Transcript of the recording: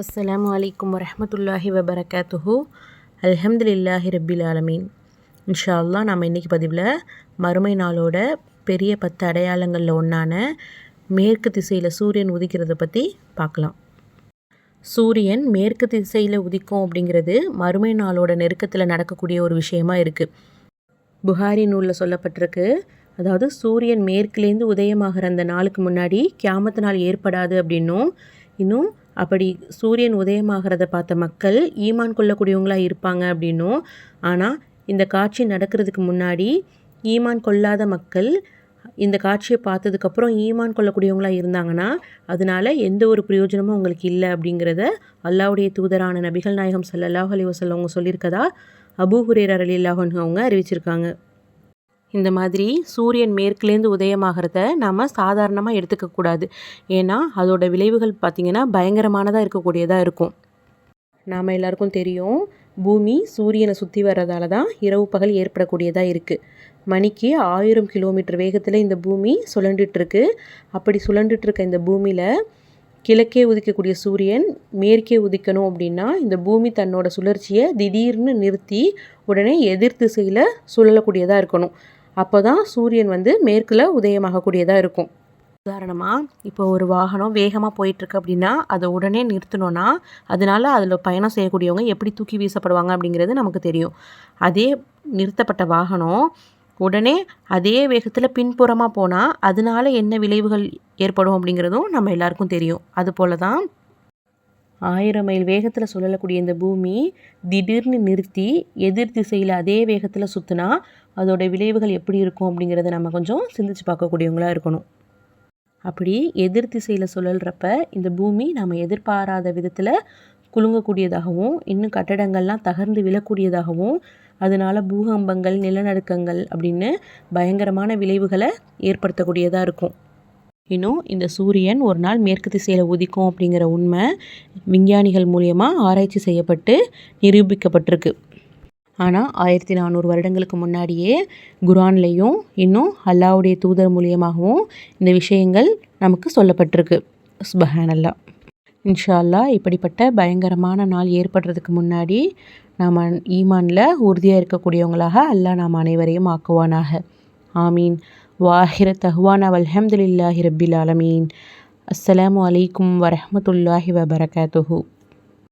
அஸ்ஸலாமு அலைக்கும் வரஹமத்துல்லாஹி வபரகாத்துஹு. அல்ஹம்துலில்லாஹி ரபில் ஆலமீன். இன்ஷா அல்லா நம்ம இன்றைக்கி பதிவில் மறுமை நாளோட பெரிய பத்து அடையாளங்களில் ஒன்றான மேற்கு திசையில் சூரியன் உதிக்கிறத பற்றி பார்க்கலாம் சூரியன் மேற்கு திசையில் உதிக்கும் அப்படிங்கிறது மறுமை நாளோட நெருக்கத்தில் நடக்கக்கூடிய ஒரு விஷயமா இருக்குது புகாரி நூலில் சொல்லப்பட்டிருக்கு. அதாவது சூரியன் மேற்குலேருந்து உதயமாகிற அந்த நாளுக்கு முன்னாடி கியாமத்து நாள் ஏற்படாது அப்படின்னும் இன்னும் அப்படி சூரியன் உதயமாகிறத பார்த்த மக்கள் ஈமான் கொள்ளக்கூடியவங்களாக இருப்பாங்க அப்படின்னும். ஆனால் இந்த காட்சி நடக்கிறதுக்கு முன்னாடி ஈமான் கொள்ளாத மக்கள் இந்த காட்சியை பார்த்ததுக்கப்புறம் ஈமான் கொள்ளக்கூடியவங்களாக இருந்தாங்கன்னா அதனால எந்த ஒரு பிரயோஜனமும் அவங்களுக்கு இல்லை அப்படிங்கிறத அல்லாவுடைய தூதரான நபிகள் நாயகம் சல்லாஹ் அலி வசல் அவங்க சொல்லியிருக்கதா? அபூ ஹுரேரர் அலி அல்லாஹன் அவங்க அறிவிச்சிருக்காங்க. இந்த மாதிரி சூரியன் மேற்குலேருந்து உதயமாகிறத நாம் சாதாரணமாக எடுத்துக்கக்கூடாது ஏன்னா அதோட விளைவுகள் பார்த்திங்கன்னா பயங்கரமானதாக இருக்கக்கூடியதாக இருக்கும். நாம் எல்லாருக்கும் தெரியும் பூமி சூரியனை சுற்றி வர்றதால தான் இரவு பகல் ஏற்படக்கூடியதாக இருக்குது மணிக்கு ஆயிரம் கிலோமீட்டர் வேகத்தில் இந்த பூமி சுழண்டுட்டுருக்கு அப்படி சுழண்டுட்டுருக்க இந்த பூமியில் கிழக்கே உதிக்கக்கூடிய சூரியன் மேற்கே உதிக்கணும் அப்படின்னா இந்த பூமி தன்னோட சுழற்சியை திடீர்னு நிறுத்தி உடனே எதிர் திசையில் சுழலக்கூடியதாக இருக்கணும். அப்போ தான் சூரியன் வந்து மேற்கில் உதயமாகக்கூடியதாக இருக்கும். உதாரணமாக இப்போ ஒரு வாகனம் வேகமாக போயிட்டுருக்கு அப்படின்னா அதை உடனே நிறுத்தணும்னா அதனால அதில் பயணம் செய்யக்கூடியவங்க எப்படி தூக்கி வீசப்படுவாங்க அப்படிங்கிறது நமக்கு தெரியும். அதே நிறுத்தப்பட்ட வாகனம் உடனே அதே வேகத்தில் பின்புறமாக போனால் அதனால என்ன விளைவுகள் ஏற்படும் அப்படிங்கிறதும் நம்ம எல்லாருக்கும் தெரியும். அதுபோல் தான் ஆயிரம் மைல் வேகத்தில் சுழலக்கூடிய இந்த பூமி திடீர்னு நிறுத்தி எதிர் திசையில் அதே வேகத்தில் சுற்றினா அதோட விளைவுகள் எப்படி இருக்கும் அப்படிங்கிறத நம்ம கொஞ்சம் சிந்திச்சு பார்க்கக்கூடியவங்களாக இருக்கணும். அப்படி எதிர் திசையில் சுழல்றப்ப இந்த பூமி நம்ம எதிர்பாராத விதத்தில் குலுங்கக்கூடியதாகவும் இன்னும் கட்டடங்கள்லாம் தகர்ந்து விழக்கூடியதாகவும் அதனால் பூகம்பங்கள் நிலநடுக்கங்கள் அப்படின்னு பயங்கரமான விளைவுகளை ஏற்படுத்தக்கூடியதாக இருக்கும். இன்னும் இந்த சூரியன் ஒரு நாள் மேற்கு திசையில் உதிக்கும் அப்படிங்கிற உண்மை விஞ்ஞானிகள் மூலியமாக ஆராய்ச்சி செய்யப்பட்டு நிரூபிக்கப்பட்டிருக்கு. ஆனால் ஆயிரத்தி நானூறு வருடங்களுக்கு முன்னாடியே குரான்லேயும் இன்னும் அல்லாவுடைய தூதர் மூலியமாகவும் இந்த விஷயங்கள் நமக்கு சொல்லப்பட்டிருக்கு. சுபஹானல்லா. இன்ஷால்லா இப்படிப்பட்ட பயங்கரமான நாள் ஏற்படுறதுக்கு முன்னாடி நாம் ஈமானில் உறுதியாக இருக்கக்கூடியவங்களாக அல்லாஹ் நாம் அனைவரையும் ஆக்குவானாக. ஆமீன். واخر تهوانا والحمد لله رب العالمين. السلام عليكم ورحمة الله وبركاته.